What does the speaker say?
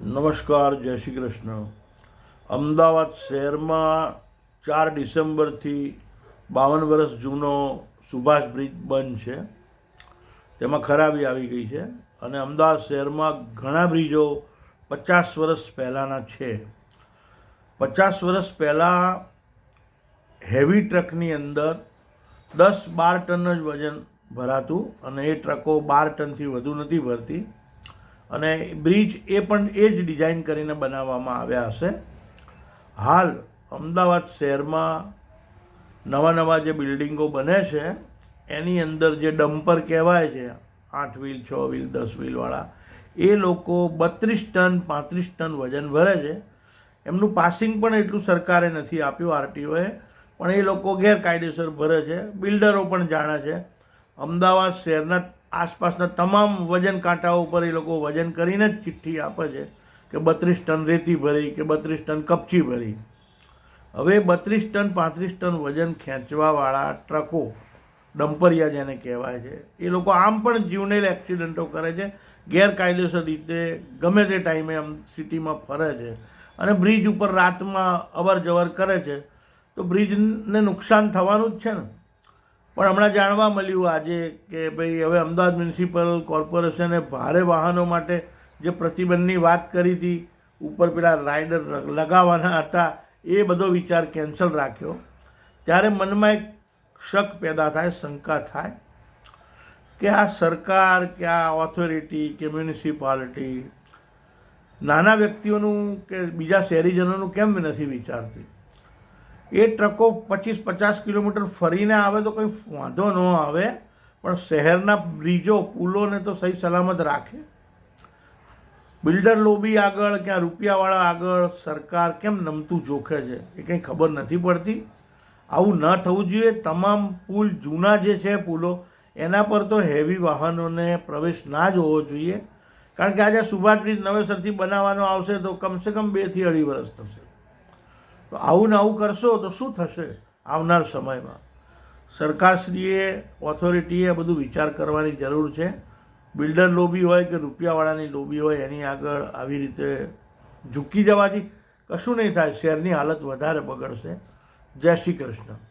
નમસ્કાર, જય શ્રી કૃષ્ણ. અમદાવાદ શહેરમાં ચાર ડિસેમ્બરથી બાવન વર્ષ જૂનો સુભાષ બ્રિજ બંધ છે. તેમાં ખરાબી આવી ગઈ છે અને અમદાવાદ શહેરમાં ઘણા બ્રિજો પચાસ વર્ષ પહેલાંના છે. પચાસ વર્ષ પહેલાં હેવી ટ્રકની અંદર દસ બાર ટન જ વજન ભરાતું અને એ ટ્રકો બાર ટનથી વધુ નથી ભરતી. અને બ્રિજ એ પણ એ જ ડિઝાઇન કરીને બનાવવામાં આવ્યા હશે. હાલ અમદાવાદ શહેરમાં નવા નવા જે બિલ્ડિંગો બને છે, એની અંદર જે ડમ્પર કહેવાય છે, આઠ વ્હીલ, છ વ્હીલ, દસ વ્હીલવાળા, એ લોકો બત્રીસ ટન, પાંત્રીસ ટન વજન ભરે છે. એમનું પાસિંગ પણ એટલું સરકારે નથી આપ્યું, આરટીઓએ, પણ એ લોકો ગેરકાયદેસર ભરે છે. બિલ્ડરો પણ જાણે છે. અમદાવાદ શહેરના આસપાસના તમામ વજન કાંટાઓ ઉપર એ લોકો વજન કરીને જ ચિઠ્ઠી આપે છે કે બત્રીસ ટન રેતી ભરી કે બત્રીસ ટન કપચી ભરી. હવે બત્રીસ ટન, પાંત્રીસ ટન વજન ખેંચવાવાળા ટ્રકો ડમ્પરિયા જેને કહેવાય છે, એ લોકો આમ પણ જીવનેલ એક્સિડન્ટો કરે છે, ગેરકાયદેસર રીતે ગમે તે ટાઈમે આમ સિટીમાં ફરે છે અને બ્રિજ ઉપર રાતમાં અવર જવર કરે છે, તો બ્રિજને નુકસાન થવાનું જ છે ને? પણ હમણાં જાણવા મળ્યું આજે કે ભાઈ હવે અમદાવાદ મ્યુનિસિપલ કોર્પોરેશને ભારે વાહનો માટે જે પ્રતિબંધની વાત કરી હતી, ઉપર પેલા રાઇડર લગાવવાના હતા, એ બધો વિચાર કેન્સલ રાખ્યો. ત્યારે મનમાં એક શક પેદા થાય, શંકા થાય કે આ સરકાર, કે આ ઓથોરિટી કે મ્યુનિસિપાલિટી નાના વ્યક્તિઓનું કે બીજા શહેરીજનોનું કેમ નથી વિચારતી? એ ટ્રકો પચીસ પચાસ કિલોમીટર ફરીને આવે તો કંઈ વાંધો ન આવે, પણ શહેરના બ્રિજો, પુલોને તો સહી સલામત રાખે. બિલ્ડર લોબી આગળ, ક્યાં રૂપિયાવાળા આગળ, સરકાર કેમ નમતું જોખે છે, એ કંઈ ખબર નથી પડતી. આવું ન થવું જોઈએ. તમામ પુલ જૂના જે છે પુલો, એના પર તો હેવી વાહનોને પ્રવેશ ના જ હોવો જોઈએ. કારણ કે આજે સુભાષ બ્રિજ નવેસરથી બનાવવાનો આવશે તો કમસે કમ બેથી અઢી વર્ષ થશે. તો આવું ને આવું કરશો તો શું થશે આવનાર સમયમાં? સરકારશ્રીએ ઓથોરિટીએ બધું વિચાર કરવાની જરૂર છે. બિલ્ડર લોબી હોય કે રૂપિયાવાળાની લોબી હોય, એની આગળ આવી રીતે ઝૂકી જવાથી કશું નહીં થાય. શહેરની હાલત વધારે બગડશે. જય શ્રી કૃષ્ણ.